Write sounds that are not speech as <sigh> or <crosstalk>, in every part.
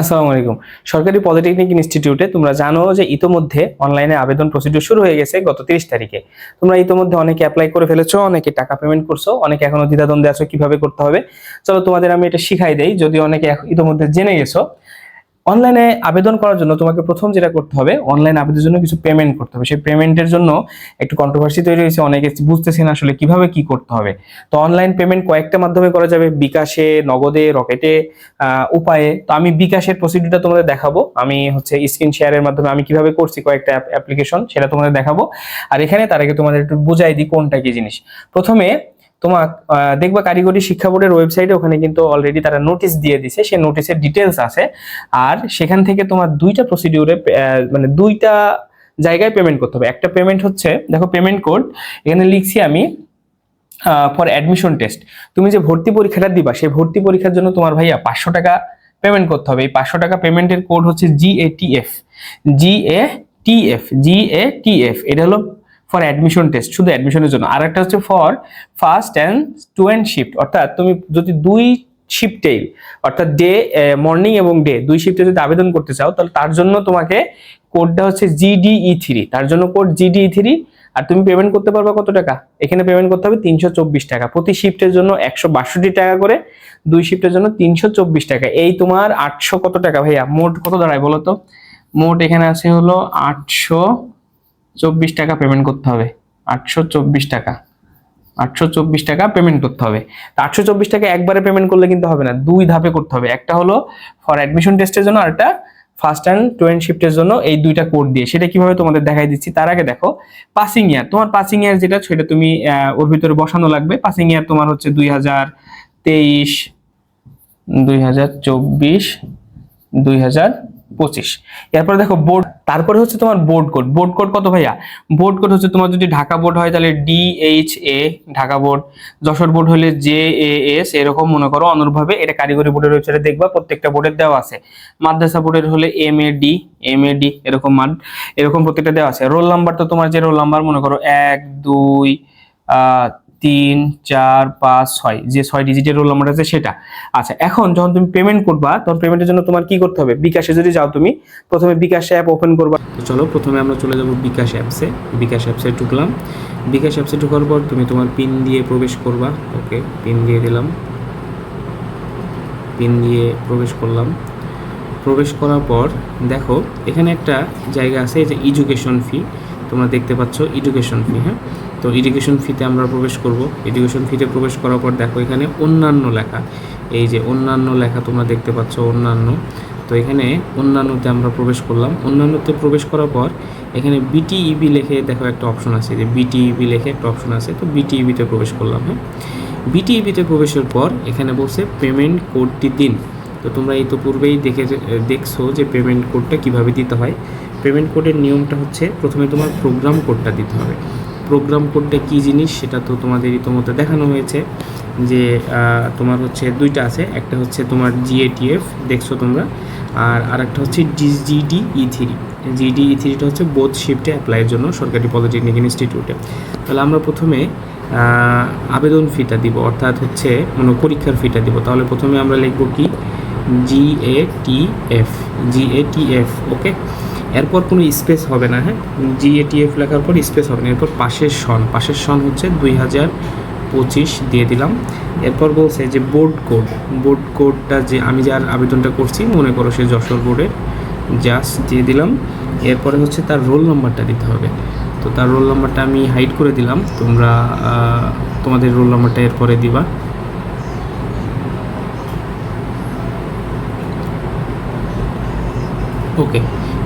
আসসালামু আলাইকুম। সরকারি পলিটেকনিক ইনস্টিটিউটে তোমরা জানো যে ইতোমধ্যে অনলাইনে আবেদন প্রসিডিউর শুরু হয়ে গেছে গত তিরিশ তারিখে। তোমরা ইতোমধ্যে অনেকে অ্যাপ্লাই করে ফেলেছো, অনেকে টাকা পেমেন্ট করছ, অনেকে এখনও দ্বিধাদ্বন্দ্বে আছো কীভাবে করতে হবে। চলো তোমাদের আমি এটা শিখাই দেই, যদি অনেকে ইতোমধ্যে জেনে গেছো। অনলাইনে আবেদন করার জন্য তোমাকে প্রথম যেটা করতে হবে অনলাইন আবেদনের জন্য কিছু পেমেন্ট করতে হবে। সেই পেমেন্টের জন্য একটু কন্ট্রোভার্সি তৈরি হয়েছে, অনেকে বুঝতেছেন আসলে কীভাবে কি করতে হবে। তো অনলাইন পেমেন্ট কয়েকটা মাধ্যমে করা যাবে, বিকাশে, নগদে, রকেটে উপায়ে। তো আমি বিকাশের প্রসিডিউরটা তোমাদের দেখাবো। আমি হচ্ছে স্ক্রিন শেয়ারের মাধ্যমে আমি কীভাবে করছি কয়েকটা অ্যাপ্লিকেশন সেটা তোমাদের দেখাবো। আর এখানে তার আগে তোমাদের একটু বুঝাই দিই কোনটা কি জিনিস। প্রথমে তোমার দেখবা কারিগরি শিক্ষা বোর্ডের ওয়েবসাইটে ওখানে কিন্তু অলরেডি তারা নোটিশ দিয়ে দিছে, সেই নোটিশের ডিটেলস আছে। আর সেখান থেকে তোমার দুইটা প্রসিডিউরে মানে দুইটা জায়গায় পেমেন্ট করতে হবে। একটা পেমেন্ট হচ্ছে, দেখো পেমেন্ট কোড এখানে লিখছি আমি ফর অ্যাডমিশন টেস্ট তুমি যে ভর্তি পরীক্ষাটা দিবা, সেই ভর্তি পরীক্ষার জন্য তোমার ভাইয়া পাঁচশো টাকা পেমেন্ট করতে হবে। এই পাঁচশো টাকা পেমেন্টের কোড হচ্ছে G A T F G A T F G A T F এটা হলো ফর অ্যাডমিশন টেস্ট শুধু অ্যাডমিশনের জন্য। আর একটা হচ্ছে for first and two and shift অর্থাৎ তুমি যদি দুই শিফটেই অর্থাৎ ডে মর্নিং এবং ডে দুই শিফটে যদি আবেদন করতে চাও, তাহলে তার জন্য তোমাকে কোডটা হচ্ছে জিডিই থ্রি তার জন্য কোড জিডিই থ্রি আর তুমি পেমেন্ট করতে পারবে কত টাকা? এখানে পেমেন্ট করতে হবে তিনশো চব্বিশ টাকা। প্রতি শিফটের জন্য একশো বাষট্টি টাকা করে, দুই শিফটের জন্য তিনশো চব্বিশ টাকা। এই তোমার আটশো কত টাকা ভাইয়া? মোট কত দাঁড়ায় বলো তো? মোট এখানে আছে হলো আটশো চব্বিশ টাকা পেমেন্ট করতে হবে। আটশো চব্বিশ টাকা। আটশো চব্বিশ টাকা পেমেন্ট করতে হবে। আটশো চব্বিশ টাকা একবারে পেমেন্ট করলে কিন্তু হবে না, দুই ধাপে করতে হবে। একটা হলো ফর অ্যাডমিশন টেস্টের জন্য, আর একটা ফার্স্ট অ্যান্ড টোয়েন্ট শিফটের জন্য এই দুইটা কোড দিয়ে। সেটা কীভাবে তোমাদের দেখাই দিচ্ছি, তার আগে দেখো পাসিং ইয়ার তোমার পাসিং ইয়ার যেটা, সেটা তুমি ওর ভিতরে বসানো লাগবে। পাসিং ইয়ার তোমার হচ্ছে দুই হাজার তেইশ, দুই হাজার চব্বিশ, দুই হাজার পঁচিশ। এরপরে দেখো বোর্ড তারপরে হচ্ছে তোমার বোর্ড কোড বোর্ড কোড কত ভাইয়া? বোর্ড কোড হচ্ছে তোমার যদি ঢাকা বোর্ড হয় তাহলে D H A Dhaka board Jashore board হলে জে এ এস এরকম মনে করো, অনুরূপভাবে এটা কারিগরি বোর্ডের ওয়েবসাইটে দেখবা, প্রত্যেকটা বোর্ডের দেওয়া আছে। মাদ্রাসা বোর্ডের হলে M A D M A D এরকম মান, এরকম প্রত্যেকটা দেওয়া আছে। রোল নাম্বার তো তোমার যে রোল নাম্বার মনে করো, এক, দুই তিন, চার, পাঁচ, ছয়। যে ছয় ডিজিটের রোল নাম্বার আছে সেটা। আচ্ছা এখন যখন তুমি পেমেন্ট করবা, তখন পেমেন্টের জন্য তোমার কি করতে হবে? বিকাশে যদি যাও তুমি, প্রথমে বিকাশ অ্যাপ ওপেন করবা। চলো, প্রথমে আমরা চলে যাব বিকাশ অ্যাপসে বিকাশ অ্যাপসে ঢুকলাম। বিকাশ অ্যাপসে ঢোকার পর তুমি তোমার পিন দিয়ে প্রবেশ করবা। ওকে পিন দিয়ে দিলাম। পিন দিয়ে প্রবেশ করলাম। প্রবেশ করার পর, দেখো, এখানে একটা জায়গা আছে যে এডুকেশন ফি তোমরা দেখতে পাচ্ছ এডুকেশন ফি হ্যাঁ? তো এডুকেশন ফিতে আমরা প্রবেশ করব। এডুকেশন ফিতে প্রবেশ করার পর দেখো এখানে অন্যান্য লেখা। এই যে অন্যান্য লেখা তোমরা দেখতে পাচ্ছ, অন্যান্য। তো এখানে অন্যান্যতে আমরা প্রবেশ করলাম। অন্যান্যতে প্রবেশ করার পর এখানে বিটিইবি লেখে দেখো একটা অপশন আছে যে বিটিইবি লেখে একটা অপশন আছে। তো বিটিইবিতে প্রবেশ করলাম হ্যাঁ? বিটিইবিতে প্রবেশের পর এখানে বলছে পেমেন্ট কোডটি দিন। তো তোমরা এই তো পূর্বেই দেখে দেখছ যে পেমেন্ট কোডটা কীভাবে দিতে হয়। পেমেন্ট কোডের নিয়মটা হচ্ছে প্রথমে তোমার প্রোগ্রাম কোডটা দিতে হবে। প্রোগ্রাম কোডটা কী জিনিস সেটা তো তোমাদের ইতোমধ্যে দেখানো হয়েছে যে তোমার হচ্ছে দুইটা আছে, একটা হচ্ছে তোমার জিএটিএফ দেখছ তোমরা, আর আরেকটা হচ্ছে GD E three GD E থ্রিটা হচ্ছে বোধ শিফটে অ্যাপ্লাইয়ের জন্য সরকারি পলিটেকনিক ইনস্টিটিউটে তাহলে আমরা প্রথমে আবেদন ফিটা দিব, অর্থাৎ হচ্ছে মানে পরীক্ষার ফিটা দিব। তাহলে প্রথমে আমরা লিখব কি? জি A T F G A টি ওকে এরপর কোনো স্পেস হবে না হ্যাঁ? জি এ লেখার পর স্পেস হবে না। এরপর পাশের সন। পাশের সন হচ্ছে দুই হাজার পঁচিশ দিয়ে দিলাম। এরপর বলছে যে বোর্ড কোড বোর্ড কোডটা যে আমি যার আবেদনটা করছি, মনে করো সে যশোর বোর্ডের জাস্ট দিয়ে দিলাম। এরপরে হচ্ছে তার রোল নাম্বারটা দিতে হবে। তো তার রোল নাম্বারটা আমি হাইড করে দিলাম। তোমরা তোমাদের রোল নাম্বারটা এরপরে দিবা। ওকে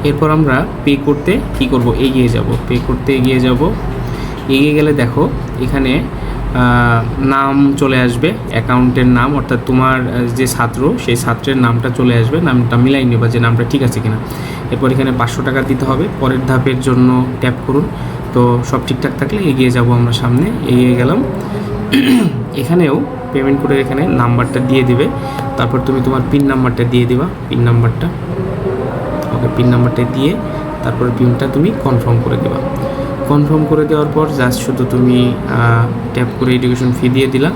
এরপর আমরা পে করতে কি করব? এগিয়ে যাব। পে করতে এগিয়ে যাব। এগিয়ে গেলে দেখো, এখানে নাম চলে আসবে, অ্যাকাউন্টের নাম, অর্থাৎ তোমার যে ছাত্র, সেই ছাত্রের নামটা চলে আসবে, নামটা মিলাই নেবা যে নামটা ঠিক আছে কিনা। এরপর এখানে পাঁচশো টাকা দিতে হবে। পরের ধাপের জন্য ট্যাপ করুন। তো সব ঠিকঠাক থাকলে এগিয়ে যাব আমরা সামনে। এগিয়ে গেলাম। <clears throat> এখানেও পেমেন্ট করে এখানে নাম্বারটা দিয়ে দিবে। তারপর তুমি তোমার পিন নাম্বারটা দিয়ে দিবা। পিন নাম্বারটা ওকে পিন নাম্বারটা দিয়ে তারপরে পিনটা তুমি কনফার্ম করে দেবা। কনফার্ম করে দেওয়ার পর জাস্ট শুধু তুমি ট্যাপ করে এডুকেশন ফি দিয়ে দিলা।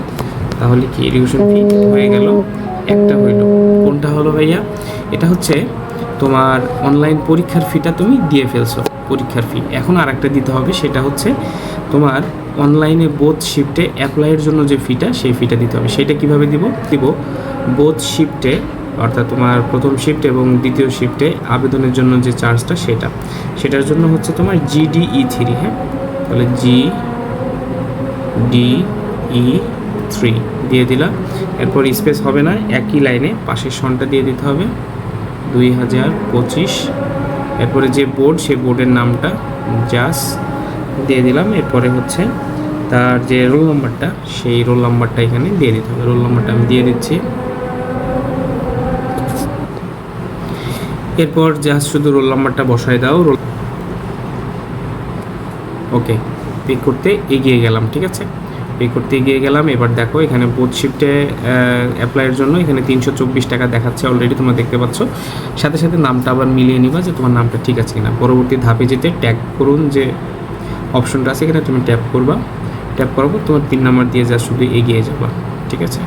তাহলে কি এডুকেশন ফি হয়ে গেল? একটা হইল। কোনটা হলো ভাইয়া? এটা হচ্ছে তোমার অনলাইন পরীক্ষার ফিটা তুমি দিয়ে ফেলছো, পরীক্ষার ফি এখন আর একটা দিতে হবে, সেটা হচ্ছে তোমার অনলাইনে বোধ শিফটে অ্যাপ্লাইয়ের জন্য যে ফিটা সেই ফিটা দিতে হবে। সেটা কীভাবে দিব? দিব বোধ শিফটে অর্থাৎ তোমার প্রথম শিফট এবং দ্বিতীয় শিফটে আবেদনের জন্য যে চার্জটা সেটা। সেটার জন্য হচ্ছে তোমার জিডিই থ্রি হ্যাঁ? তাহলে জি ডি ই থ্রি দিয়ে দিলাম এরপর স্পেস হবে না, একই লাইনে পাশের সনটা দিয়ে দিতে হবে। দুই হাজার পঁচিশ। এরপরে যে বোর্ড সেই বোর্ডের নামটা জাস দিয়ে দিলাম। এরপরে হচ্ছে তার যে রোল নাম্বারটা সেই রোল নাম্বারটা এখানে দিয়ে দিতে হবে। রোল নাম্বারটা আমি দিয়ে দিচ্ছি। এরপর জাস্ট শুধু রোল নাম্বারটা বসায় দাও রোল ওকে পে করতে এগিয়ে গেলাম, ঠিক আছে? পে করতে এগিয়ে গেলাম, এবার দেখো এখানে বোধ শিফটে অ্যাপ্লাইয়ের জন্য এখানে তিনশো চব্বিশ টাকা দেখাচ্ছে অলরেডি তোমরা দেখতে পাচ্ছ। সাথে সাথে নামটা আবার মিলিয়ে নিবা যে তোমার নামটা ঠিক আছে কিনা। পরবর্তী ধাপে যেতে ট্যাগ করুন যে অপশনটা আছে এখানে তুমি ট্যাপ করবা। ট্যাপ পর তোমার তিন নাম্বার দিয়ে যা শুধু এগিয়ে যাবা, ঠিক আছে?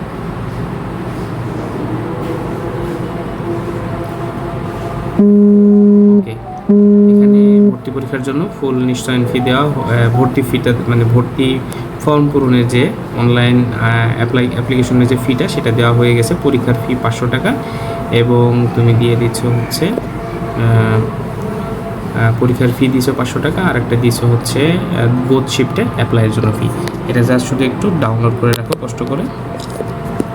ওকে এখানে ভর্তি পরীক্ষার জন্য ফুল নিশ্চয়ন ফি দেওয়া ভর্তি ফিটা মানে ভর্তি ফর্ম পূরণের যে অনলাইন অ্যাপ্লাই অ্যাপ্লিকেশনের যে ফিটা সেটা দেওয়া হয়ে গেছে। পরীক্ষার ফি পাঁচশো টাকা এবং তুমি দিয়ে দিচ্ছ হচ্ছে পরীক্ষার ফি দিছো পাঁচশো টাকা আর একটা দিছো হচ্ছে বোধ শিফটে অ্যাপ্লাইয়ের জন্য ফি এটা জাস্ট শুধু একটু ডাউনলোড করে রাখো, কষ্ট করে।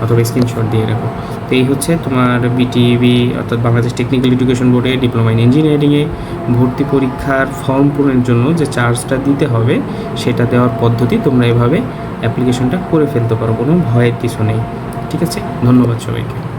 অথবা স্ক্রিনশট দিয়ে রাখো। তো এই হচ্ছে তোমার বিটিবি অর্থাৎ বাংলাদেশ টেকনিক্যাল এডুকেশন বোর্ডে ডিপ্লোমা ইন ইঞ্জিনিয়ারিংয়ে ভর্তি পরীক্ষার ফর্ম পূরণের জন্য যে চার্জটা দিতে হবে, সেটা দেওয়ার পদ্ধতি তোমরা এভাবে অ্যাপ্লিকেশনটা করে ফেলতে পারো, কোনো ভয়ের কিছু নেই। ঠিক আছে? ধন্যবাদ সবাইকে।